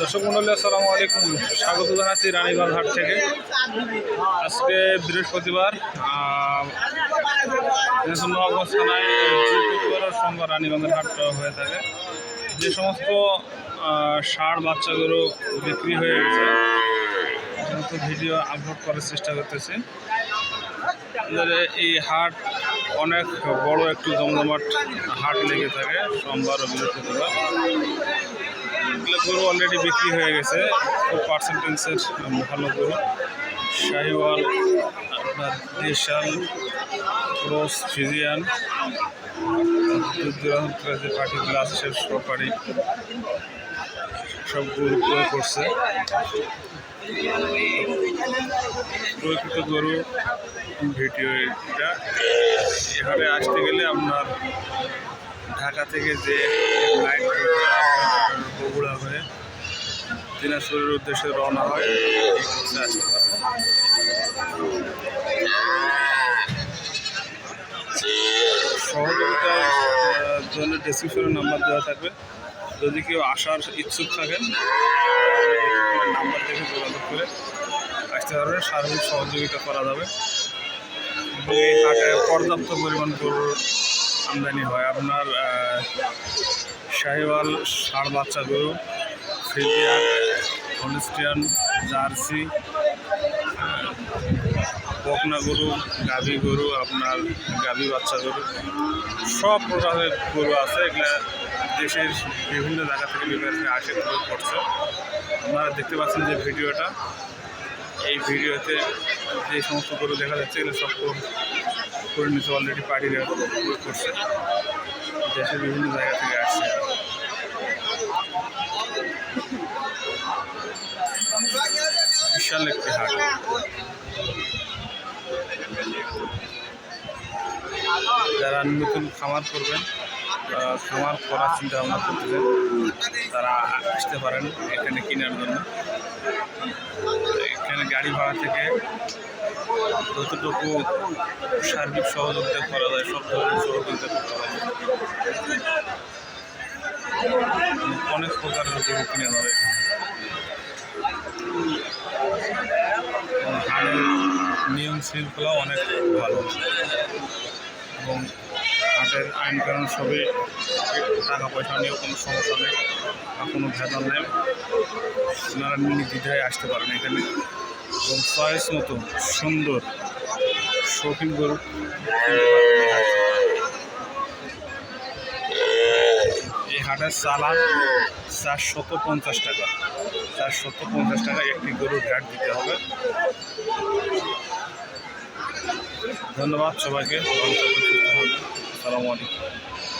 দর্শক মন্ডলী, আসসালামু আলাইকুম। স্বাগত জানাচ্ছি রানীগঞ্জ হাট থেকে। আজকে বৃহস্পতিবার থানায় বৃহস্পতিবার ও সোমবার রানীগঞ্জের হাট হয়ে থাকে। যে সমস্ত ষাঁড় বাচ্চাগুলো বিক্রি হয়ে গেছে, সমস্ত ভিডিও আপলোড করার চেষ্টা করতেছি। এই হাট অনেক বড় একটু জমজমাট হাট লেগে থাকে সোমবার ও বৃহস্পতিবার। এগুলো গরু অলরেডি বিক্রি হয়ে গেছে। খুব পার্সেন্টেন্সের ভালো গরু। শাহিওয়াল, আপনার দেশাল, ক্রস, ফিজিয়ান যে পার্টিগুলো আছে সে পার্টি সব গরু ক্রয় করছে প্রকৃত গরু ভিডিও এটা এখানে আসতে গেলে আপনার ঢাকা থেকে যে বগুড়া হয়ে দিনাজপুরের উদ্দেশ্যে রওনা হয় সহযোগিতার জন্য ডেসক্রিপশনে নাম্বার দেওয়া থাকবে। যদি কেউ আসার ইচ্ছুক থাকেন নাম্বার দেখে যোগাযোগ করে আসতে পারবেন। সার্বিক সহযোগিতা করা যাবে। এই হাটে পর্যাপ্ত পরিমাণ গরুর আমদানি হয়। আপনার শাহিওয়াল ষাঁড় বাচ্চা গরু ফ্রিজিয়ান হলিস্টিয়ান, জার্সি বকনা গরু, গাভী গরু, আপনার গাভী বাচ্চা গরু, সব প্রকারের গরু আছে। এগুলা দেশের বিভিন্ন জায়গা থেকে বিভিন্ন আসে করছে। আপনারা দেখতে পাচ্ছেন যে ভিডিওটা। এই ভিডিওতে যে সমস্ত গরু দেখা যাচ্ছে, এগুলো সব করে নিচ্ছে অলরেডি পার্টিরা করছে। দেশের বিভিন্ন জায়গা থেকে আসছে। বিশাল একটি হাট। যারা নতুন খামার করবেন খামার করার চিন্তা ভাবনা করতেছেন তারা আসতে পারেন এখানে কেনার জন্য। গাড়ি ভাড়া থেকে যতটুকু সার্বিক সহযোগিতা করা যায়, সব ধরনের সহযোগিতা করতে হবে অনেক প্রকারের গরু কিনে যাবে নিয়ম শৃঙ্খলা অনেক ভালো। এবং হাটের আইন কারণ সবই টাকা পয়সা নিয়েও কোনো সমস্যা নেই কোনো ভেজাল নেই। আপনারা নির্দ্বিধায় আসতে পারেন এখানে। এবং চয়েস মতো সুন্দর। শৌখিন গরু এই। হাটের চালান চারশত পঞ্চাশ টাকা। চারশত পঞ্চাশ টাকা একটি গরুর ঘাট দিতে হবে। ধন্যবাদ সবাইকে। আসসালামু আলাইকুম।